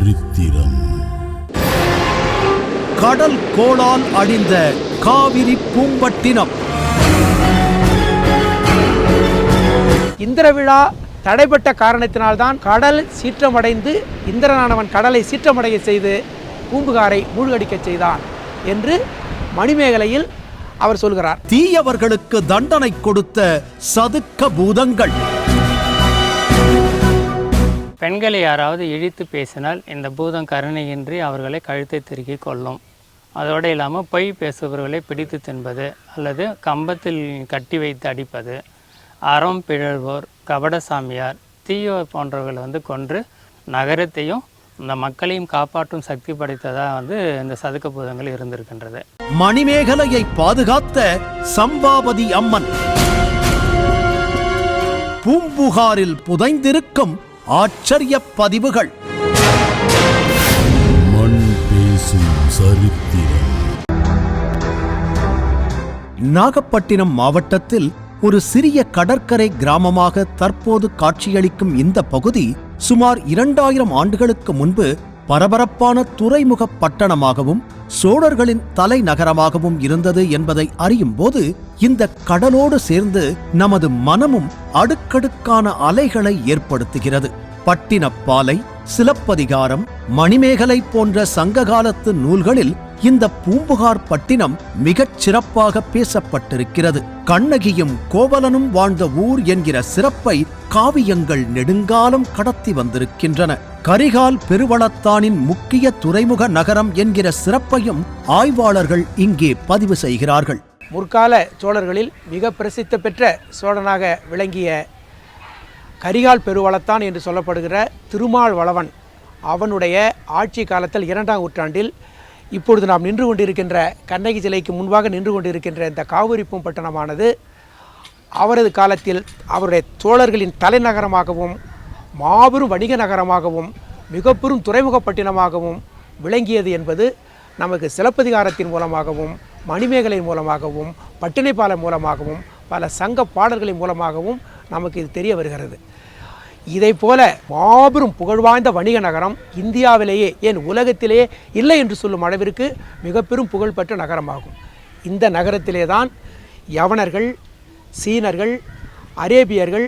சரித்திரம். கடல் கோளால் அழிந்த காவிரி பூம்பட்டினம். இந்திர விழா தடைப்பட்ட காரணத்தினால்தான் கடல் சீற்றமடைந்து இந்திரனானவன் கடலை சீற்றமடைய செய்து பூம்புகாரை மூழ்கடிக்கச் செய்தான் என்று மணிமேகலையில் அவர் சொல்கிறார். தீயவர்களுக்கு தண்டனை கொடுத்த சதுக்க பூதங்கள். பெண்களை யாராவது இழித்து பேசினால் இந்த பூதம் கருணையின்றி அவர்களை கழுத்தை திருக்கி கொள்ளும் அதோடு இல்லாமல் பொய் பேசுபவர்களை பிடித்து தின்பது அல்லது கம்பத்தில் கட்டி வைத்து அடிப்பது. அறம் பிழல்வோர் கபடசாமியார் தீயோர் போன்றவர்களை வந்து கொன்று நகரத்தையும் இந்த மக்களையும் காப்பாற்றும் சக்தி படைத்ததாக வந்து இந்த சதுக்க பூதங்கள் இருந்திருக்கின்றது. மணிமேகலையை பாதுகாத்த சம்பாபதி அம்மன். பூம்புகாரில் புதைந்திருக்கும் ஆச்சரிய பதிவுகள் மண் பேசும் சரித்திரம். நாகப்பட்டினம் மாவட்டத்தில் ஒரு சிறிய கடற்கரை கிராமமாக தற்போது காட்சியளிக்கும் இந்த பகுதி சுமார் இரண்டாயிரம் ஆண்டுகளுக்கு முன்பு பரபரப்பான துறைமுக பட்டணமாகவும் சோழர்களின் தலைநகரமாகவும் இருந்தது என்பதை அறியும் போது இந்த கடலோடு சேர்ந்து நமது மனமும் அடுக்கடுக்கான அலைகளை ஏற்படுத்துகிறது. பட்டினப்பாலை சிலப்பதிகாரம் மணிமேகலை போன்ற சங்ககாலத்து நூல்களில் இந்த பூம்புகார் பட்டினம் மிகச் சிறப்பாக பேசப்பட்டிருக்கிறது. கண்ணகியும் கோவலனும் வாழ்ந்த ஊர் என்கிற சிறப்பை காவியங்கள் நெடுங்காலம் கடத்தி வந்திருக்கின்றன. கரிகால் பெருவளத்தானின் முக்கிய துறைமுக நகரம் என்கிற சிறப்பையும் ஆய்வாளர்கள் இங்கே பதிவு செய்கிறார்கள். முற்கால சோழர்களில் மிக பிரசித்தி பெற்ற சோழனாக விளங்கிய கரிகால் பெருவளத்தான் என்று சொல்லப்படுகிற திருமால் வளவன் அவனுடைய ஆட்சி காலத்தில் இரண்டாம் நூற்றாண்டில் இப்பொழுது நாம் நின்று கொண்டிருக்கின்ற கண்ணகி சிலைக்கு முன்பாக நின்று கொண்டிருக்கின்ற இந்த காவிரிப்பும் பட்டணமானது அவரது காலத்தில் அவருடைய தோழர்களின் தலைநகரமாகவும் மாபெரும் வணிக நகரமாகவும் மிக பெரும் துறைமுகப்பட்டினமாகவும் விளங்கியது என்பது நமக்கு சிலப்பதிகாரத்தின் மூலமாகவும் மணிமேகலை மூலமாகவும் பட்டினைப்பாலை மூலமாகவும் பல சங்க பாடல்களின் மூலமாகவும் நமக்கு இது தெரிய வருகிறது. இதை போல மாபெரும் புகழ்வாய்ந்த வணிக நகரம் இந்தியாவிலேயே ஏன் உலகத்திலேயே இல்லை என்று சொல்லும் அளவிற்கு மிக பெரும் புகழ்பெற்ற நகரமாகும். இந்த நகரத்திலே தான் யவனர்கள் சீனர்கள் அரேபியர்கள்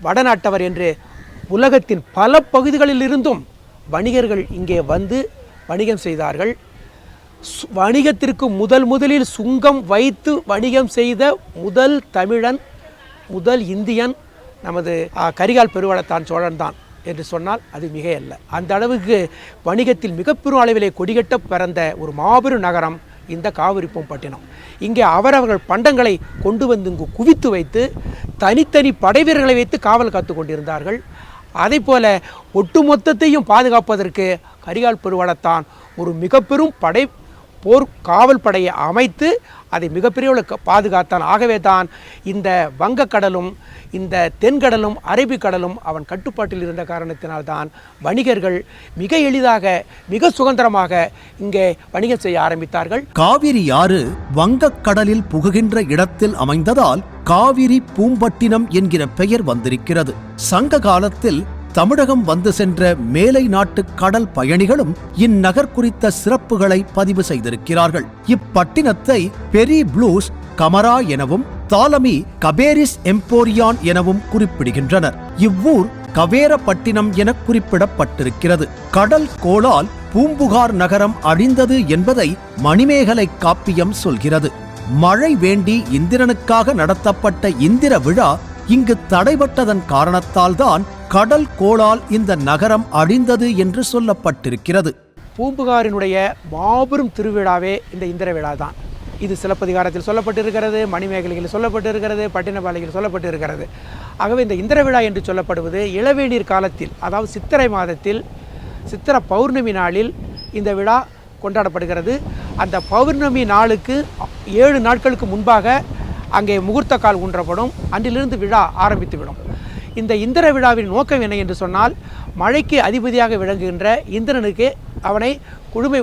வடநாட்டவர் என்று உலகத்தின் பல பகுதிகளிலிருந்தும் வணிகர்கள் இங்கே வந்து வணிகம் செய்தார்கள். வணிகத்திற்கு முதல் முதலில் சுங்கம் வைத்து வணிகம் செய்த முதல் தமிழன் முதல் இந்தியன் நமது ஆ, கரிகால் பெருவளத்தான் சோழன் தான் என்று சொன்னால் அது மிக அல்ல அந்த அளவுக்கு வணிகத்தில் மிகப்பெரும் அளவிலே கொடிகட்ட பிறந்த ஒரு மாபெரும் நகரம் இந்த காவிரிப்பம்பட்டினம் இங்கே அவரவர்கள் பண்டங்களை கொண்டு வந்து இங்கு குவித்து வைத்து தனித்தனி படைவீரர்களை வைத்து காவல் காத்து கொண்டிருந்தார்கள். அதே போல ஒட்டுமொத்தத்தையும் பாதுகாப்பதற்கு கரிகால் பெருவளத்தான் ஒரு மிகப்பெரும் படை போர் காவல் படையை அமைத்து அதை மிகப்பெரிய பாதுகாத்தான். ஆகவே தான் இந்த வங்கக்கடலும் இந்த தென்கடலும் அரபிக்கடலும் அவன் கட்டுப்பாட்டில் இருந்த காரணத்தினால்தான் வணிகர்கள் மிக எளிதாக மிக சுதந்திரமாக இங்கே வணிகம் செய்ய ஆரம்பித்தார்கள். காவிரி ஆறு வங்கக்கடலில் புகுகின்ற இடத்தில் அமைந்ததால் காவிரி பூம்பட்டினம் என்கிற பெயர் வந்திருக்கிறது. சங்க காலத்தில் தமிழகம் வந்து சென்ற மேலை நாட்டு கடல் பயணிகளும் இந்நகர் குறித்த சிறப்புகளை பதிவு செய்திருக்கிறார்கள். இப்பட்டினத்தை பெரி ப்ளூஸ் கமரா எனவும் தாலமி கபேரிஸ் எம்போரியான் எனவும் குறிப்பிடுகின்றனர். இவ்வூர் கவேரப்பட்டினம் என குறிப்பிடப்பட்டிருக்கிறது. கடல் கோளால் பூம்புகார் நகரம் அழிந்தது என்பதை மணிமேகலை காப்பியம் சொல்கிறது. மழை வேண்டி இந்திரனுக்காக நடத்தப்பட்ட இந்திர விழா இங்கு தடைபட்டதன் காரணத்தால்தான் கடல் கோளால் இந்த நகரம் அழிந்தது என்று சொல்லப்பட்டிருக்கிறது. பூம்புகாரினுடைய மாபெரும் திருவிழாவே இந்த இந்திர விழா தான் இது சிலப்பதிகாரத்தில் சொல்லப்பட்டிருக்கிறது மணிமேகலையில் சொல்லப்பட்டிருக்கிறது பட்டினப்பாலையில் சொல்லப்பட்டிருக்கிறது. ஆகவே இந்த இந்திர விழா என்று சொல்லப்படுவது இளவேநீர் காலத்தில் அதாவது சித்திரை மாதத்தில் சித்திர பௌர்ணமி நாளில் இந்த விழா கொண்டாடப்படுகிறது. அந்த பௌர்ணமி நாளுக்கு ஏழு நாட்களுக்கு முன்பாக அங்கே முகூர்த்த கால் ஊன்றப்படும். அன்றிலிருந்து விழா ஆரம்பித்துவிடும். இந்த இந்திர விழாவின் நோக்கம் என்ன என்று சொன்னால் மழைக்கு அதிபதியாக விளங்குகின்ற இந்திரனுக்கு அவனை குழுமை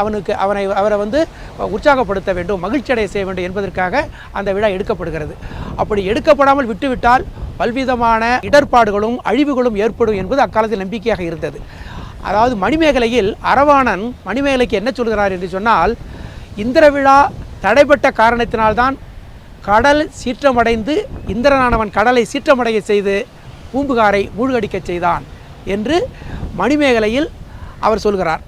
அவனுக்கு அவனை அவரை வந்து உற்சாகப்படுத்த வேண்டும் மகிழ்ச்சியடைய செய்ய வேண்டும் என்பதற்காக அந்த விழா எடுக்கப்படுகிறது. அப்படி எடுக்கப்படாமல் விட்டுவிட்டால் பல்விதமான இடர்பாடுகளும் அழிவுகளும் ஏற்படும் என்பது அக்காலத்தில் நம்பிக்கையாக இருந்தது. அதாவது மணிமேகலையில் அரவாணன் மணிமேகலைக்கு என்ன சொல்கிறார் என்று சொன்னால் இந்திர விழா தடைப்பட்ட காரணத்தினால்தான் கடல் சீற்றமடைந்து இந்திரனானவன் கடலை சீற்றமடைய செய்து பூம்புகாரை மூழ்கடிக்கச் செய்தான் என்று மணிமேகலையில் அவர் சொல்கிறார்.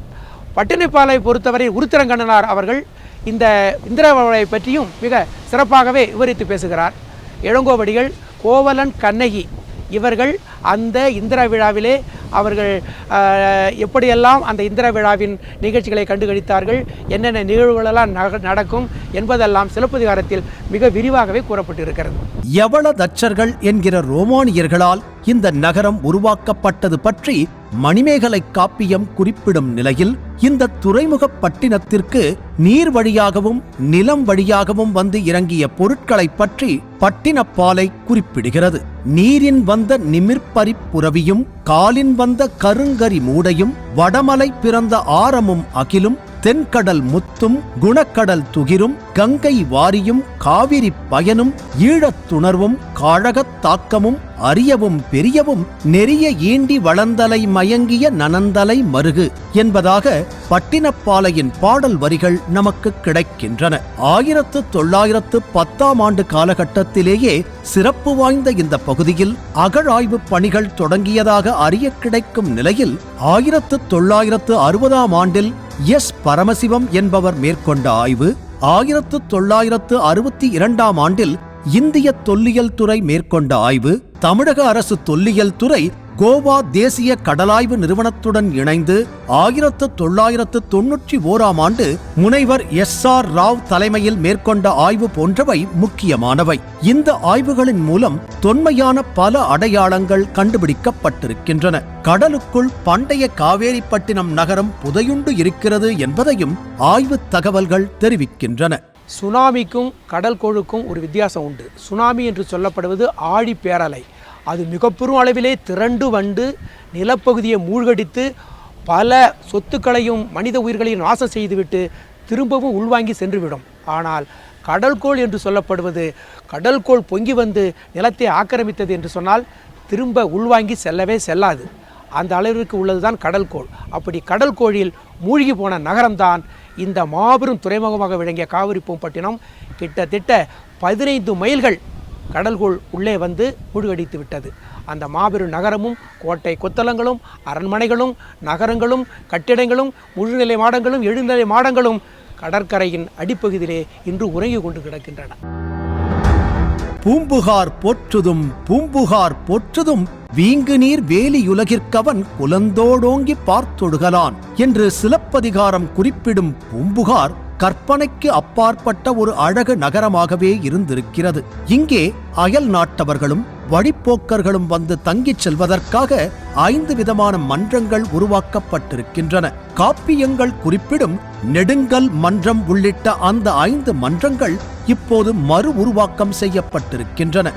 பட்டினப்பாலை பொறுத்தவரை உருத்திரங்கண்ணனார் அவர்கள் இந்த இந்திரவளை பற்றியும் மிக சிறப்பாகவே விவரித்து பேசுகிறார். இளங்கோவடிகள் கோவலன் கண்ணகி இவர்கள் அந்த இந்திரா விழாவிலே அவர்கள் எப்படியெல்லாம் அந்த இந்திரா விழாவின் நிகழ்ச்சிகளை கண்டுகளித்தார்கள் என்னென்ன நிகழ்வுகளெல்லாம் நடக்கும் என்பதெல்லாம் சிலப்பதிகாரத்தில் மிக விரிவாகவே கூறப்பட்டிருக்கிறது. எவ்வளவு தச்சர்கள் என்கிற ரோமானியர்களால் இந்த நகரம் உருவாக்கப்பட்டது பற்றி மணிமேகலை காப்பியம் குறிப்பிடும் நிலையில் இந்த துறைமுகப் பட்டினத்திற்கு நீர் வழியாகவும் நிலம் வழியாகவும் வந்து இறங்கிய பொருட்களை பற்றி பட்டினப்பாலை குறிப்பிடுகிறது. நீரின் வந்த நிமிர்பரிப்புரவியும் காலின் வந்த கருங்கரி மூடையும் வடமலை பிறந்த ஆரமும் அகிலும் தென்கடல் முத்தும் குணக்கடல் துகிரும் கங்கை வாரியும் காவிரி பயனும் ஈழத் துணர்வும் காழகத் தாக்கமும் அரியவும் பெரியவும் நெறிய ஈண்டி வளந்தலை மயங்கிய நனந்தலை மருகு என்பதாக பட்டினப்பாலையின் பாடல் வரிகள் நமக்கு கிடைக்கின்றன. ஆயிரத்து தொள்ளாயிரத்து பத்தாம் ஆண்டு காலகட்டத்திலேயே சிறப்பு வாய்ந்த இந்த பகுதியில் அகழாய்வு பணிகள் தொடங்கியதாக அறிய கிடைக்கும் நிலையில் ஆயிரத்து தொள்ளாயிரத்து அறுபதாம் ஆண்டில் எஸ் பரமசிவம் என்பவர் மேற்கொண்ட ஆய்வு ஆயிரத்து தொள்ளாயிரத்து அறுபத்தி இரண்டாம் ஆண்டில் இந்திய தொல்லியல் துறை மேற்கொண்ட ஆய்வு தமிழக அரசு தொல்லியல் துறை கோவா தேசிய கடலாய்வு நிறுவனத்துடன் இணைந்து ஆயிரத்து தொள்ளாயிரத்து தொன்னூற்றி ஓராம் ஆண்டு முனைவர் எஸ் ஆர் ராவ் தலைமையில் மேற்கொண்ட ஆய்வு போன்றவை முக்கியமானவை. இந்த ஆய்வுகளின் மூலம் தொன்மையான பல அடையாளங்கள் கண்டுபிடிக்கப்பட்டிருக்கின்றன. கடலுக்குள் பண்டைய காவேரிப்பட்டினம் நகரம் புதையுண்டு இருக்கிறது என்பதையும் ஆய்வுத் தகவல்கள் தெரிவிக்கின்றன. சுனாமிக்கும் கடல் கோழுக்கும் ஒரு வித்தியாசம் உண்டு. சுனாமி என்று சொல்லப்படுவது ஆழி பேரலை. அது மிகப்பெரும் அளவிலே திரண்டு வந்து நிலப்பகுதியை மூழ்கடித்து பல சொத்துக்களையும் மனித உயிர்களையும் நாசம் செய்துவிட்டு திரும்பவும் உள்வாங்கி சென்றுவிடும். ஆனால் கடல்கோள் என்று சொல்லப்படுவது கடல்கோள் பொங்கி வந்து நிலத்தை ஆக்கிரமித்தது என்று சொன்னால் திரும்ப உள்வாங்கி செல்லவே செல்லாது. அந்த அளவிற்கு உள்ளதுதான் கடல்கோள். அப்படி கடல்கோழில் மூழ்கி போன நகரம்தான் இந்த மாபெரும் துறைமுகமாக விளங்கிய காவிரி பூம்பட்டினம். கிட்டத்தட்ட பதினைந்து மைல்கள் கடல்கோள் உள்ளே வந்து மூழ்கடித்து விட்டது. அந்த மாபெரும் நகரமும் கோட்டை கொத்தளங்களும் அரண்மனைகளும் நகரங்களும் கட்டிடங்களும் முழுநிலை மாடங்களும் எழுநிலை மாடங்களும் கடற்கரையின் அடிப்பகுதியிலே இன்று உறங்கிக் கொண்டு கிடக்கின்றன. பூம்புகார் போற்றுதும் பூம்புகார் போற்றுதும் வீங்கு நீர் வேலியுலகிற்கவன் குலந்தோடோங்கி பார்த்தொடுகலான் என்று சிலப்பதிகாரம் குறிப்பிடும் பூம்புகார் கற்பனைக்கு அப்பாற்பட்ட ஒரு அழகு நகரமாகவே இருந்திருக்கிறது. இங்கே அயல் நாட்டவர்களும் வழிப்போக்கர்களும் வந்து தங்கிச் செல்வதற்காக ஐந்து விதமான மன்றங்கள் உருவாக்கப்பட்டிருக்கின்றன. காப்பியங்கள் குறிப்பிடும் நெடுங்கல் மன்றம் உள்ளிட்ட அந்த ஐந்து மன்றங்கள் இப்போது மறு உருவாக்கம் செய்யப்பட்டிருக்கின்றன.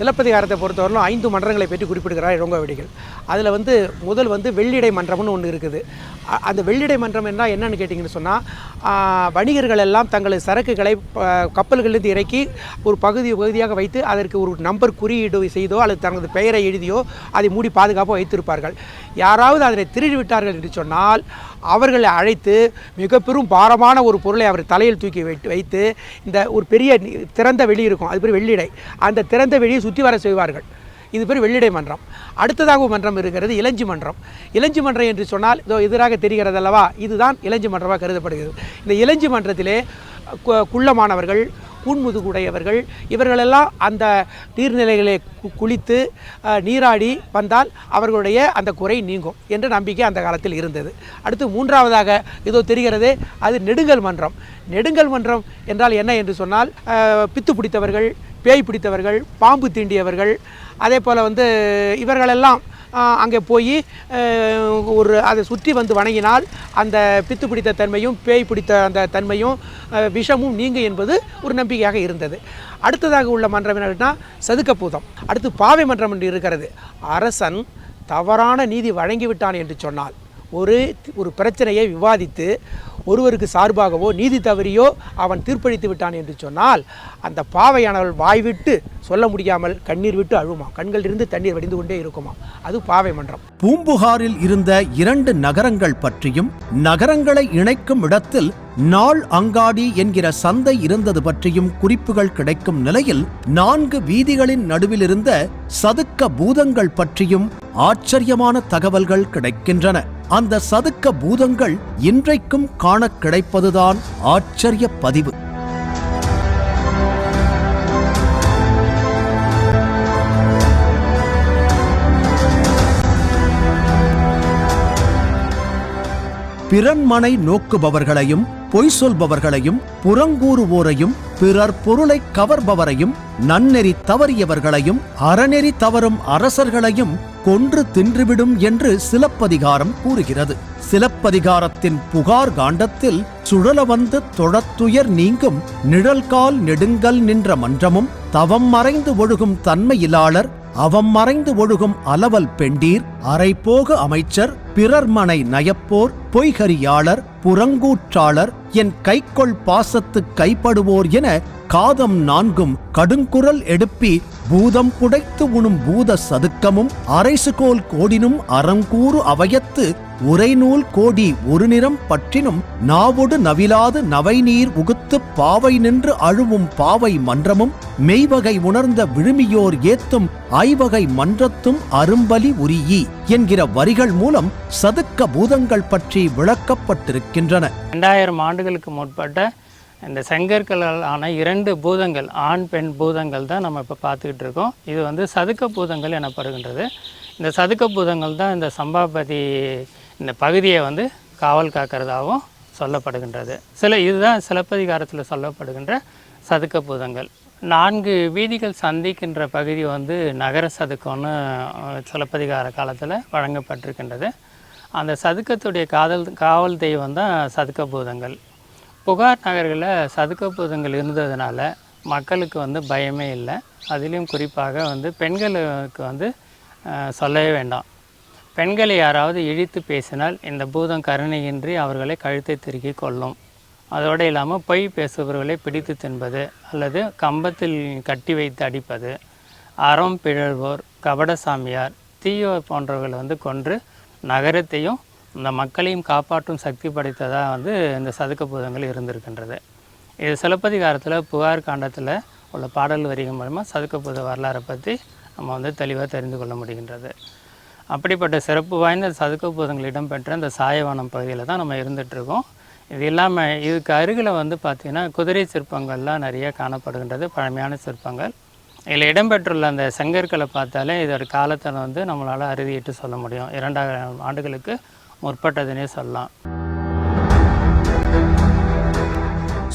சிலப்பதிகாரத்தை பொறுத்தவரையிலும் ஐந்து மன்றங்களை பற்றி குறிப்பிடுகிறார் இளங்கோவடிகள் அதில் வந்து முதல் வந்து வெள்ளிடை மன்றம்னு ஒன்று இருக்குது. அந்த வெள்ளிடை மன்றம் என்ன என்னன்னு கேட்டிங்கன்னு சொன்னால் வணிகர்கள் எல்லாம் தங்களது சரக்குகளை கப்பல்களிலிருந்து இறக்கி ஒரு பகுதி பகுதியாக வைத்து அதற்கு ஒரு நம்பர் குறியீடு செய்தோ அல்லது தனது பெயரை எழுதியோ அதை மூடி பாதுகாப்பாக வைத்திருப்பார்கள். யாராவது அதனை திருடி விட்டார்கள் என்று சொன்னால் அவர்களை அழைத்து மிக பெரும் பாரமான ஒரு பொருளை அவர் தலையில் தூக்கி வைத்து வைத்து இந்த ஒரு பெரிய திறந்த வெளி இருக்கும். அது பேர் வெள்ளிடை. அந்த திறந்த வெளியை சுற்றி வர செய்வார்கள். இது பேர் வெள்ளிடை மன்றம். அடுத்ததாக மன்றம் இருக்கிறது இளஞ்சி மன்றம். இளஞ்சி மன்றம் என்று சொன்னால் இதோ எதிராக தெரிகிறது அல்லவா? இதுதான் இளஞ்சி மன்றமாக கருதப்படுகிறது. இந்த இளஞ்சி மன்றத்திலே கு- குள்ளமானவர்கள் கூன்முதுகுடையவர்கள். இவர்களெல்லாம் அந்த நீர்நிலைகளை கு- குளித்து நீராடி வந்தால் அவர்களுடைய அந்த குறை நீங்கும் என்ற நம்பிக்கை அந்த காலத்தில் இருந்தது. அடுத்து மூன்றாவதாக இதோ தெரிகிறது அது நெடுங்கல் மன்றம். நெடுங்கல் மன்றம் என்றால் என்ன என்று சொன்னால் பித்து பிடித்தவர்கள் பேய் பிடித்தவர்கள் பாம்பு தீண்டியவர்கள் அதே போல் வந்து இவர்களெல்லாம் அங்கே போய் ஒரு அதை சுற்றி வந்து வணங்கினால் அந்த பித்து பிடித்த தன்மையும் பேய் பிடித்த அந்த தன்மையும் விஷமும் நீங்கும் என்பது ஒரு நம்பிக்கையாக இருந்தது. அடுத்ததாக உள்ள மன்றம் என்னன்னா சதுக்கப்பூதம் அடுத்து பாவை மன்றம் என்று இருக்கிறது. அரசன் தவறான நீதி வழங்கிவிட்டான் என்று சொன்னால் ஒரு ஒரு பிரச்சனையை விவாதித்து ஒருவருக்கு சார்பாகவோ நீதி தவறியோ அவன் தீர்ப்பளித்து விட்டான் என்று சொன்னால் அந்த பாவையானவள் வாய்விட்டு சொல்ல முடியாமல் கண்ணீர் விட்டு அழுமா கண்களிலிருந்து தண்ணீர் வடிந்து கொண்டே இருக்குமா அது பாவை மன்றம். பூம்புகாரில் இருந்த இரண்டு நகரங்கள் பற்றியும் நகரங்களை இணைக்கும் இடத்தில் நாள் அங்காடி என்கிற சந்தை இருந்தது பற்றியும் குறிப்புகள் கிடைக்கும் நிலையில் நான்கு வீதிகளின் நடுவில் இருந்த சதுக்க பூதங்கள் பற்றியும் ஆச்சரியமான தகவல்கள் கிடைக்கின்றன. அந்த சதுக்க பூதங்கள் இன்றைக்கும் காணக் கிடைப்பதுதான் ஆச்சரிய பதிவு. பிறன்மனை நோக்குபவர்களையும் பொய் சொல்பவர்களையும் புறங்கூறுவோரையும் பிறர் பொருளை கவர்பவரையும் நன்னெறி தவறியவர்களையும் அறநெறி தவறும் அரசர்களையும் கொன்று தின்றுவிடும் என்று சிலப்பதிகாரம் கூறுகிறது. சிலப்பதிகாரத்தின் புகார் காண்டத்தில் சுழல வந்து தொழத்துயர் நீங்கும் நிழல்கால் நெடுங்கல் நின்ற மன்றமும் தவம் மறைந்து ஒழுகும் தன்மையிலாளர் அவம் மறைந்து ஒழுகும் அலவல் பெண்டீர் அரைபோக அமைச்சர் பிறர்மனை நயப்போர் பொய்கரியாளர் புறங்கூற்றாளர் என் கைக்கொள் பாசத்து கைப்படுவோர் என காதம் நான்கும் கடுங்குரல் எடுப்பி பூதம் புடைத்து உணும் பூத சதுக்கமும் அரைசுகோல் கோடினும் அறங்கூறு அவயத்து உரைநூல் கோடி ஒரு நிறம் பற்றினும் நாவொடு நவிலாது நவைநீர் உகுத்துப் பாவை நின்று அழுவும் பாவை மன்றமும் மெய்வகை உணர்ந்த விழுமியோர் ஏத்தும் ஐவகை மன்றத்தும் அரும்பலி உரியி என்கிற வரிகள் மூலம் சதுக்க பூதங்கள் பற்றி விளக்கப்பட்டிருக்கின்றன. ரெண்டாயிரம் ஆண்டுகளுக்கு முற்பட்ட இந்த செங்கற்களால் ஆன இரண்டு பூதங்கள் ஆண் பெண் பூதங்கள் தான் நம்ம இப்போ பார்த்துக்கிட்டு இருக்கோம். இது வந்து சதுக்க பூதங்கள் எனப்படுகின்றது. இந்த சதுக்க பூதங்கள் தான் இந்த சம்பாபதி இந்த பகுதியை வந்து காவல் காக்கிறதாகவும் சொல்லப்படுகின்றது. சில இதுதான் சிலப்பதிகாரத்தில் சொல்லப்படுகின்ற சதுக்க பூதங்கள் நான்கு வீதிகள் சந்திக்கின்ற பகுதி வந்து நகர சதுக்கம்னு சிலப்பதிகார காலத்தில் வழங்கப்பட்டிருக்கின்றது. அந்த சதுக்கத்துடைய காதல் காவல் தெய்வம் தான் சதுக்க பூதங்கள் புகார் நகர்களில் சதுக்க பூதங்கள் இருந்ததுனால மக்களுக்கு வந்து பயமே இல்லை. அதிலையும் குறிப்பாக வந்து பெண்களுக்கு வந்து சொல்லவே வேண்டாம். பெண்களை யாராவது இழித்து பேசினால் இந்த பூதம் கருணையின்றி அவர்களை கழுத்தை திருக்கி கொள்ளும். அதோடு இல்லாமல் பொய் பேசுபவர்களை பிடித்து தின்பது அல்லது கம்பத்தில் கட்டி வைத்து அடிப்பது. அறம் பிழல்வோர் கபட சாமியார் தீயோர் போன்றவர்களை வந்து கொன்று நகரத்தையும் இந்த மக்களையும் காப்பாற்றும் சக்தி படைத்ததாக வந்து இந்த சதுக்க பூதங்கள் இருந்திருக்கின்றது. இது சிலப்பதிகாரத்தில் புகார் காண்டத்தில் உள்ள பாடல் வரிகள் மூலமாக சதுக்க பூத வரலாறை பற்றி நம்ம வந்து தெளிவாக தெரிந்து கொள்ள முடிகின்றது. அப்படிப்பட்ட சிறப்பு வாய்ந்த சதுக்க பூதங்கள் இடம்பெற்ற இந்த சாயவனம் பகுதியில் தான் நம்ம இருந்துகிட்ருக்கோம் இது இல்லாமல் இதுக்கு அருகில் வந்து பார்த்திங்கன்னா குதிரை சிற்பங்கள்லாம் நிறைய காணப்படுகின்றது. பழமையான சிற்பங்கள். இதில் இடம்பெற்றுள்ள அந்த செங்கற்களை பார்த்தாலே இதோட காலத்தை வந்து நம்மளால் அறுதியிட்டு சொல்ல முடியும். இரண்டாயிரம் ஆண்டுகளுக்கு முற்பட்டதுனே சொல்லலாம்.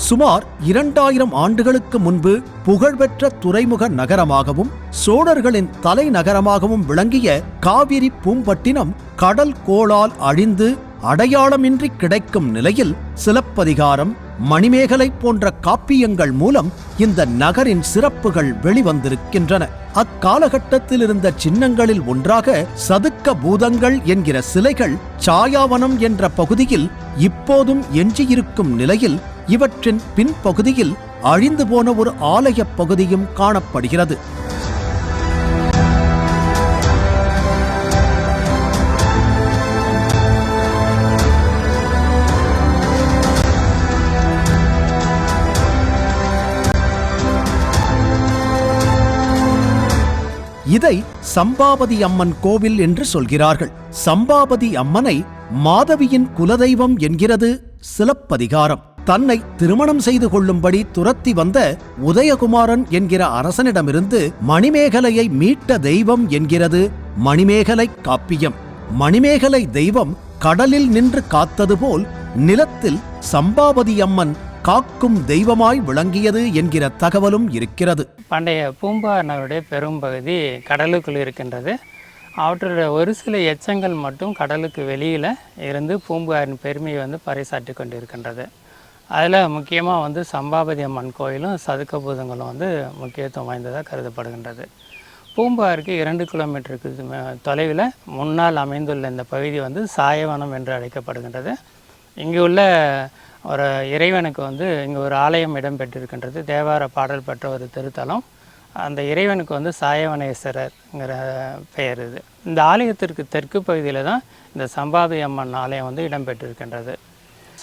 சுமார் இரண்டாயிரம் ஆண்டுகளுக்கு முன்பு புகழ்பெற்ற துறைமுக நகரமாகவும் சோழர்களின் தலைநகரமாகவும் விளங்கிய காவிரி பூம்பட்டினம் கடல் கோளால் அழிந்து அடையாளமின்றி கிடைக்கும் நிலையில் சிலப்பதிகாரம் மணிமேகலை போன்ற காப்பியங்கள் மூலம் இந்த நகரின் சிறப்புகள் வெளிவந்திருக்கின்றன. அக்காலகட்டத்தில் இருந்த சின்னங்களில் ஒன்றாக சதுக்க பூதங்கள் என்கிற சிலைகள் சாயாவனம் என்ற பகுதியில் இப்போதும் எஞ்சியிருக்கும் நிலையில் இவற்றின் பின்பகுதியில் அழிந்து போன ஒரு ஆலயப் பகுதியும் காணப்படுகிறது. இதை சம்பாபதி அம்மன் கோவில் என்று சொல்கிறார்கள். சம்பாபதி அம்மனை மாதவியின் குலதெய்வம் என்கிறது சிலப்பதிகாரம். தன்னை திருமணம் செய்து கொள்ளும்படி துரத்தி வந்த உதயகுமாரன் என்கிற அரசனிடமிருந்து மணிமேகலையை மீட்ட தெய்வம் என்கிறது மணிமேகலை காப்பியம். மணிமேகலை தெய்வம் கடலில் நின்று காத்தது போல் நிலத்தில் சம்பாபதி அம்மன் காக்கும் தெய்வமாய் விளங்கியது என்கிற தகவலும் இருக்கிறது. பண்டைய பூம்பார் நகருடைய பெரும்பகுதி கடலுக்குள் இருக்கின்றது. அவற்றுடைய ஒரு சில எச்சங்கள் மட்டும் கடலுக்கு வெளியில் இருந்து பூம்புகாரின் பெருமையை வந்து பறைசாற்றி கொண்டிருக்கின்றது. அதில் முக்கியமாக வந்து சம்பாபதி அம்மன் கோயிலும் சதுக்க பூதங்களும் வந்து முக்கியத்துவம் வாய்ந்ததாக கருதப்படுகின்றது. பூம்பாருக்கு இரண்டு கிலோமீட்டருக்கு தொலைவில் முன்னால் அமைந்துள்ள இந்த பகுதி வந்து சாயவனம் என்று அழைக்கப்படுகின்றது. இங்கே உள்ள ஒரு இறைவனுக்கு வந்து இங்கே ஒரு ஆலயம் இடம்பெற்றிருக்கின்றது தேவார பாடல் பெற்ற ஒரு திருத்தலம். அந்த இறைவனுக்கு வந்து சாயவனேஸ்வரர்ங்கிற பெயர் இது. இந்த ஆலயத்திற்கு தெற்கு பகுதியில் தான் இந்த சம்பாதி அம்மன் ஆலயம் வந்து இடம்பெற்றிருக்கின்றது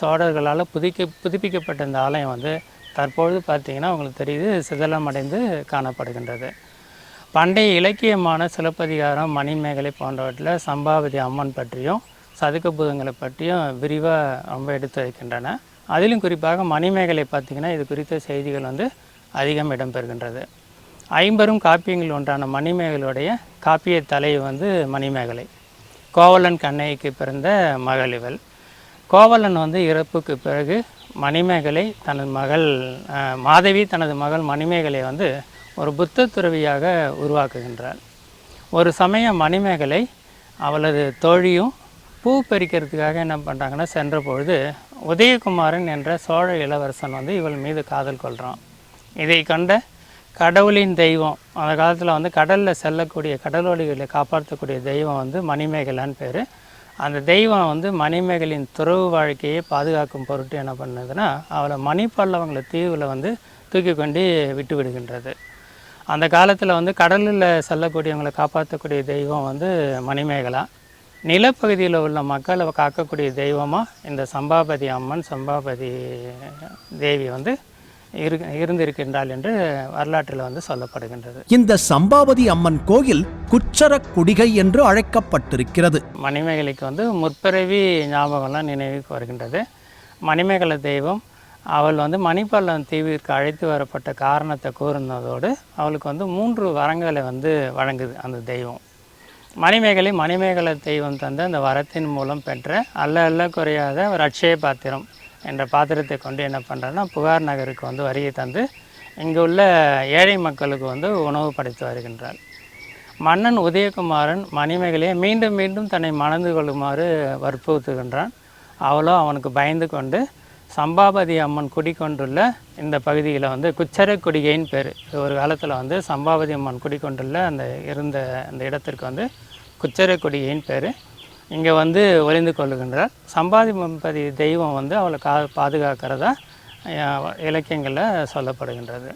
சோழர்களால் புதுக்கி புதுப்பிக்கப்பட்ட இந்த ஆலயம் வந்து தற்பொழுது பார்த்திங்கன்னா உங்களுக்கு தெரியுது சிதலமடைந்து காணப்படுகின்றது. பண்டைய இலக்கியமான சிலப்பதிகாரம் மணிமேகலை போன்றவற்றில் சம்பாவதி அம்மன் பற்றியும் சதுக்க பூதங்களை பற்றியும் விரிவாக ரொம்ப எடுத்து வைக்கின்றன. அதிலும் குறிப்பாக மணிமேகலை பார்த்திங்கன்னா இது குறித்த செய்திகள் வந்து அதிகம் இடம்பெறுகின்றது. ஐம்பெரும் காப்பியங்கள் ஒன்றான மணிமேகலுடைய காப்பிய தலை வந்து மணிமேகலை. கோவலன் கண்ணைக்கு பிறந்த மகள் இவள். கோவலன் வந்து இறப்புக்கு பிறகு மணிமேகலை தனது மகள் மாதவி தனது மகள் மணிமேகலை வந்து ஒரு புத்த துறவியாக உருவாக்குகின்றார் ஒரு சமயம் மணிமேகலை அவளது தோழியும் பூ பறிக்கிறதுக்காக என்ன பண்ணுறாங்கன்னா சென்ற பொழுது உதயகுமாரன் என்ற சோழ இளவரசன் வந்து இவள் மீது காதல் கொள்கிறான் இதை கண்ட கடவுளின் தெய்வம் அந்த காலத்தில் வந்து கடலில் செல்லக்கூடிய கடலோடிகளை காப்பாற்றக்கூடிய தெய்வம் வந்து மணிமேகலான்னு பேர். அந்த தெய்வம் வந்து மணிமேகலின் துறவு வாழ்க்கையை பாதுகாக்கும் பொருட்டு என்ன பண்ணுதுன்னா அவளை மணிப்பல்லவங்களை தீவில் வந்து தூக்கி கொண்டு விட்டு விடுகின்றது. அந்த காலத்தில் வந்து கடலில் செல்லக்கூடியவங்களை காப்பாற்றக்கூடிய தெய்வம் வந்து மணிமேகலா. நிலப்பகுதியில் உள்ள மக்களை காக்கக்கூடிய தெய்வமாக இந்த சம்பாபதி அம்மன் சம்பாபதி தேவி வந்து இரு இருந்திருக்கின்றாள் என்று வரலாற்றில் வந்து சொல்லப்படுகின்றது. இந்த சம்பாவதி அம்மன் கோயில் குச்சரக் குடிகை என்று அழைக்கப்பட்டிருக்கிறது. மணிமேகலைக்கு வந்து முற்பிறவி ஞாபகம்லாம் நினைவுக்கு வருகின்றது. மணிமேகலை தெய்வம் அவள் வந்து மணிப்பள்ளம் தீவிற்கு அழைத்து வரப்பட்ட காரணத்தை கூறுனதோடு அவளுக்கு வந்து மூன்று வரங்களை வந்து வழங்குது அந்த தெய்வம். மணிமேகலை மணிமேகலை தெய்வம் தந்த அந்த வரத்தின் மூலம் பெற்ற அல்ல அல்ல குறையாத ஒரு அட்சய பாத்திரம் என்ற பாத்திரத்தை கொண்டு என்ன பண்ணுறேன்னா புகார் நகருக்கு வந்து வரியை தந்து இங்கு உள்ள ஏழை மக்களுக்கு வந்து உணவு படைத்து வருகின்றார். மன்னன் உதயகுமாரன் மணிமேகலையை மீண்டும் மீண்டும் தன்னை மணந்து கொள்ளுமாறு வற்புறுத்துகின்றான். அவளோ அவனுக்கு பயந்து கொண்டு சம்பாபதி அம்மன் குடிக்கொண்டுள்ள இந்த பகுதியில் வந்து குச்சரை குடிகைன்னு பேர் ஒரு காலத்தில் வந்து சம்பாபதி அம்மன் குடிக்கொண்டுள்ள அந்த இருந்த அந்த இடத்திற்கு வந்து குச்சரை குடிகைன்னு பேர். இங்கே வந்து ஒளிந்து கொள்ளுகின்றார். சம்பாதி தெய்வம் வந்து அவளை கா பாதுகாக்கிறதா இலக்கியங்களில் சொல்லப்படுகின்றது.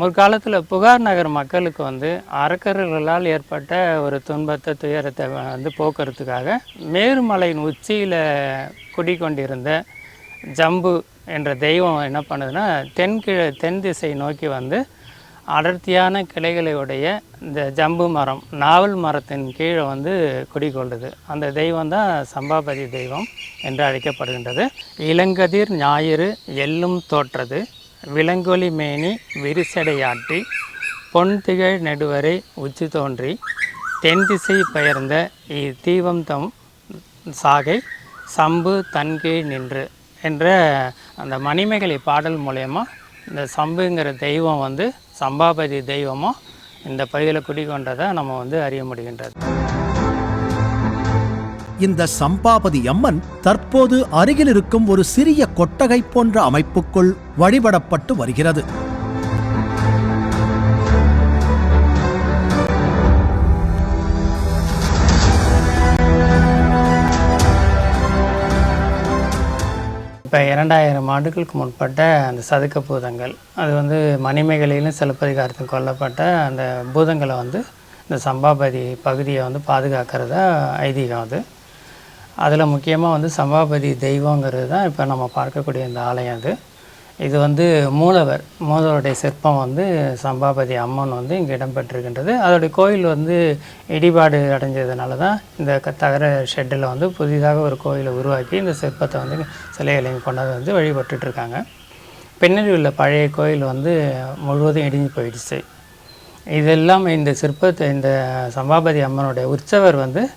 முற்காலத்தில் புகார் நகர் மக்களுக்கு வந்து அரக்கர்களால் ஏற்பட்ட ஒரு துன்பத்தை துயரத்தை வந்து போக்குறதுக்காக மேருமலையின் உச்சியில் குடிக்கொண்டிருந்த ஜம்பு என்ற தெய்வம் என்ன பண்ணுதுன்னா தென்கிழ தென் திசை நோக்கி வந்து அடர்த்தியான கிளைகளையுடைய இந்த ஜம்பு மரம் நாவல் மரத்தின் கீழே வந்து குடிகொள்ளுது. அந்த தெய்வம் தான் சம்பாபதி தெய்வம் என்று அழைக்கப்படுகின்றது. இளங்கதிர் ஞாயிறு எள்ளும் தோற்றது. விலங்கொலி மேனி விரிசடையாட்டி பொன் திகழ் நெடுவரை உச்சி தோன்றி தென் திசை பெயர்ந்த இத்தீவம் தம் சாகை சம்பு தன்கீழ் நின்று. என்ற அந்த மணிமேகலை பாடல் மூலயமா இந்த சம்புங்கிற தெய்வம் வந்து சம்பாபதி தெய்வமாக இந்த பகுதியில் குடிகொண்டதை நம்ம வந்து அறிய முடிகின்றது. இந்த சம்பாபதி அம்மன் தற்போது அருகில் இருக்கும் ஒரு சிறிய கொட்டகை போன்ற அமைப்புக்குள் வழிபடப்பட்டு வருகிறது. இப்போ இரண்டாயிரம் ஆண்டுகளுக்கு முற்பட்ட அந்த சதுக்க பூதங்கள் அது வந்து மணிமேகலையிலும் சிலப்பதிகாரத்தில் கொல்லப்பட்ட அந்த பூதங்களை வந்து இந்த சம்பாபதி பகுதியை வந்து பாதுகாக்கிறதா ஐதீகம் அது. அதில் முக்கியமாக வந்து சம்பாபதி தெய்வங்கிறது தான் இப்போ நம்ம பார்க்கக்கூடிய இந்த ஆலயம் அது. இது வந்து மூலவர் மூலவருடைய சிற்பம் வந்து சம்பாபதி அம்மன் வந்து இங்கே இடம்பெற்றிருக்கின்றது. அதோடைய கோயில் வந்து இடிபாடு அடைஞ்சதுனால தான் இந்த க- தகர ஷெட்டில் வந்து புதிதாக ஒரு கோயிலை உருவாக்கி இந்த சிற்பத்தை வந்து சிலைகளையும் கொண்டாந்து வந்து வழிபட்டுட்ருக்காங்க. பின்னணி பின்னாடி உள்ள பழைய கோயில் வந்து முழுவதும் இடிஞ்சு போயிடுச்சு. இதெல்லாம் இந்த சிற்பத்தை இந்த சம்பாபதி அம்மனுடைய உற்சவர் வந்து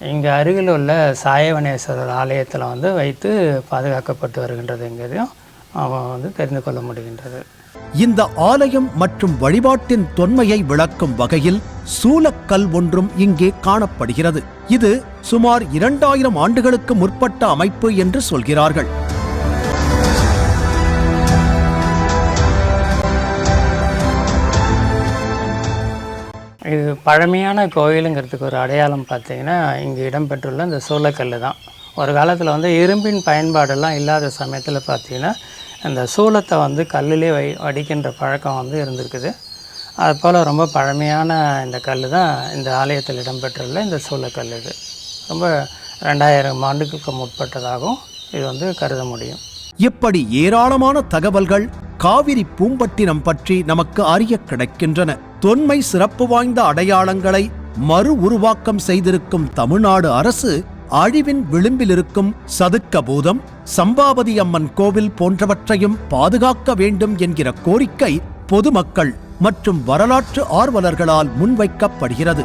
இங்கே அருகில் உள்ள சாயவனேஸ்வரர் ஆலயத்தில் வந்து வைத்து பாதுகாக்கப்பட்டு வருகின்றது வருகின்றதுங்கிறதையும் அவன் வந்து தெரிந்து கொள்ள முடிகின்றது. இந்த ஆலயம் மற்றும் வழிபாட்டின் தொன்மையை விளக்கும் வகையில் சூலக்கல் ஒன்றும் இங்கே காணப்படுகிறது. இது சுமார் இரண்டாயிரம் ஆண்டுகளுக்கு முற்பட்ட அமைப்பு என்று சொல்கிறார்கள். இது பழமையான கோயிலுங்கிறதுக்கு ஒரு அடையாளம் பார்த்தீங்கன்னா இங்கே இடம்பெற்றுள்ள இந்த சூளக்கல் தான் ஒரு காலத்தில் வந்து இரும்பின் பயன்பாடெல்லாம் இல்லாத சமயத்தில் பார்த்தீங்கன்னா இந்த சூளத்தை வந்து கல்லிலே வை வடிக்கின்ற பழக்கம் வந்து இருந்திருக்குது. அதுபோல் ரொம்ப பழமையான இந்த கல் தான் இந்த ஆலயத்தில் இடம்பெற்றுள்ள இந்த சூளக்கல் இது. ரொம்ப ரெண்டாயிரம் ஆண்டுகளுக்கு முற்பட்டதாகவும் இது வந்து கருத முடியும். இப்படி ஏராளமான தகவல்கள் காவிரி பூம்பட்டினம் பற்றி நமக்கு அறிய கிடைக்கின்றன. தொன்மை சிறப்பு வாய்ந்த அடையாளங்களை மறு உருவாக்கம் செய்திருக்கும் தமிழ்நாடு அரசு அழிவின் விளிம்பிலிருக்கும் சதுக்க பூதம் சம்பாவதி அம்மன் கோவில் போன்றவற்றையும் பாதுகாக்க வேண்டும் என்கிற கோரிக்கை பொதுமக்கள் மற்றும் வரலாற்று ஆர்வலர்களால் முன்வைக்கப்படுகிறது.